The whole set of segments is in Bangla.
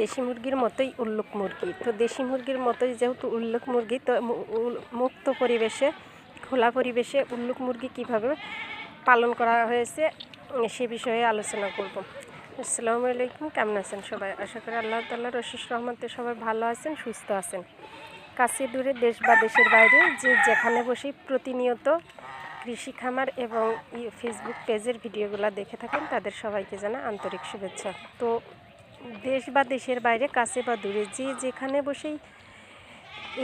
দেশি মুরগির মতোই উল্লুক মুরগি। তো দেশি মুরগির মতোই যেহেতু উল্লুক মুরগি, তো মুক্ত পরিবেশে, খোলা পরিবেশে উল্লুক মুরগি কীভাবে পালন করা হয়েছে, সে বিষয়ে আলোচনা করব। আসসালামু আলাইকুম, কেমন আছেন সবাই? আশা করি আল্লাহ তাল্লাহ রশিস রহমতে সবাই ভালো আছেন, সুস্থ আছেন। কাছে দূরে দেশ বা দেশের বাইরে যে যেখানে বসে প্রতিনিয়ত কৃষি খামার এবং ফেসবুক পেজের ভিডিওগুলো দেখে থাকেন, তাদের সবাইকে জানা আন্তরিক শুভেচ্ছা। তো দেশ বা দেশের বাইরে কাছে বা দূরে যে যেখানে বসেই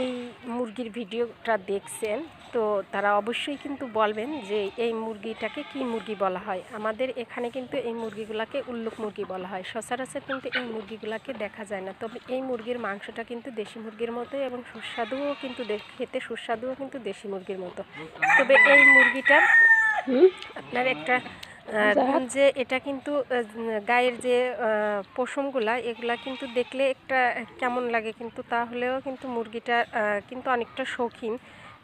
এই মুরগির ভিডিওটা দেখছেন তো তারা অবশ্যই কিন্তু বলবেন যে এই মুরগিটাকে কি মুরগি বলা হয়। আমাদের এখানে কিন্তু এই মুরগিগুলোকে উল্লুক মুরগি বলা হয়। সচরাচর কিন্তু এই মুরগিগুলোকে দেখা যায় না। তবে এই মুরগির মাংসটা কিন্তু দেশি মুরগির মতো এবং সুস্বাদুও কিন্তু খেতে সুস্বাদুও কিন্তু দেশি মুরগির মতো। তবে এই মুরগিটার আপনার একটা যে এটা কিন্তু গায়ের যে পশমগুলা এগুলা কিন্তু দেখলে একটা কেমন লাগে কিন্তু তাহলেও কিন্তু মুরগিটা কিন্তু অনেকটা শৌখিন।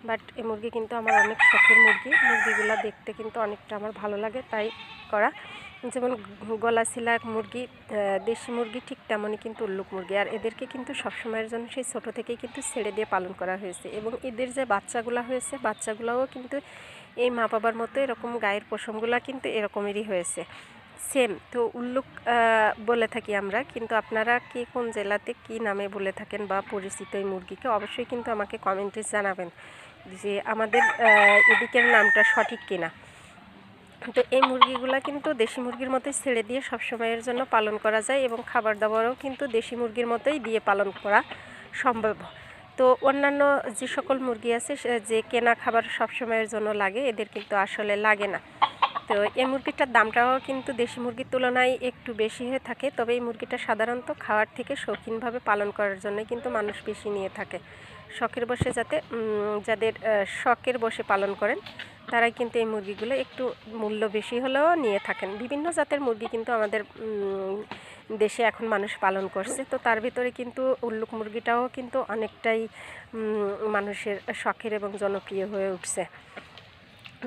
বাট এই মুরগি কিন্তু আমার অনেক শখের মুরগি। মুরগিগুলা দেখতে কিন্তু অনেকটা আমার ভালো লাগে তাই করা। যেমন গলা সিলা মুরগি দেশি মুরগি ঠিক তেমনই কিন্তু উল্লুক মুরগি। আর এদেরকে কিন্তু সবসময়ের জন্য সেই ছোটো থেকেই কিন্তু ছেড়ে দিয়ে পালন করা হয়েছে। এবং এদের যে বাচ্চাগুলো হয়েছে, বাচ্চাগুলোও কিন্তু এই মা বাবার মতো এরকম গায়ের পশমগুলো কিন্তু এরকমেরই হয়েছে। সেম তো উল্লুক বলে থাকি আমরা। কিন্তু আপনারা কে কোন জেলাতে কি নামে বলে থাকেন বা পরিচিত এই মুরগিকে, অবশ্যই কিন্তু আমাকে কমেন্টে জানাবেন যে আমাদের এদিকের নামটা সঠিক কিনা। তো এই মুরগিগুলা কিন্তু দেশি মুরগির মতোই ছেড়ে দিয়ে সব সময়ের জন্য পালন করা যায় এবং খাবার দাবারও কিন্তু দেশি মুরগির মতোই দিয়ে পালন করা সম্ভব। তো অন্যান্য যে সকল মুরগি আছে যে কেনা খাবার সব সময়ের জন্য লাগে, এদের কিন্তু আসলে লাগে না। তো এই মুরগিটার দামটাও কিন্তু দেশি মুরগির তুলনায় একটু বেশি হয়ে থাকে, তবে এই মুরগিটা সাধারণত খাওয়ার থেকে শৌখিনভাবে পালন করার জন্য কিন্তু মানুষ বেশি নিয়ে থাকে। শখের বসে যাতে যাদের শখের বসে পালন করেন তারাই কিন্তু এই মুরগিগুলো একটু মূল্য বেশি হলেও নিয়ে থাকেন। বিভিন্ন জাতের মুরগি কিন্তু আমাদের দেশে এখন মানুষ পালন করছে। তো তার ভিতরে কিন্তু উল্লুক মুরগিটাও কিন্তু অনেকটাই মানুষের শখের এবং জনপ্রিয় হয়ে উঠছে।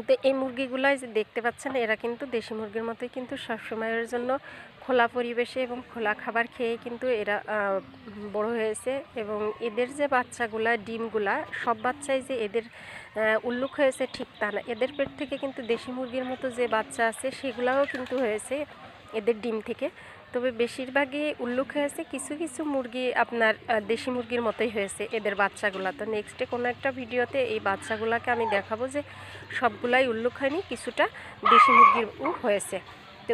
তো এই মুরগিগুলো যে দেখতে পাচ্ছেন, এরা কিন্তু দেশি মুরগির মতোই কিন্তু সবসময়ের জন্য খোলা পরিবেশে এবং খোলা খাবার খেয়ে কিন্তু এরা বড় হয়েছে এবং এদের যে বাচ্চাগুলা, ডিমগুলা, সব বাচ্চাই যে এদের উল্লুক হয়েছে ঠিক তা না। এদের পেট থেকে কিন্তু দেশি মুরগির মতো যে বাচ্চা আছে, সেগুলাও কিন্তু হয়েছে এদের ডিম থেকে। তবে বেশিরভাগই উল্লুক হয়েছে, কিছু কিছু মুরগি আপনার দেশি মুরগির মতোই হয়েছে এদের বাচ্চাগুলা। তো নেক্সটে কোনো একটা ভিডিওতে এই বাচ্চাগুলাকে আমি দেখাবো যে সবগুলাই উল্লুক হয়নি, কিছুটা দেশি মুরগির হয়েছে।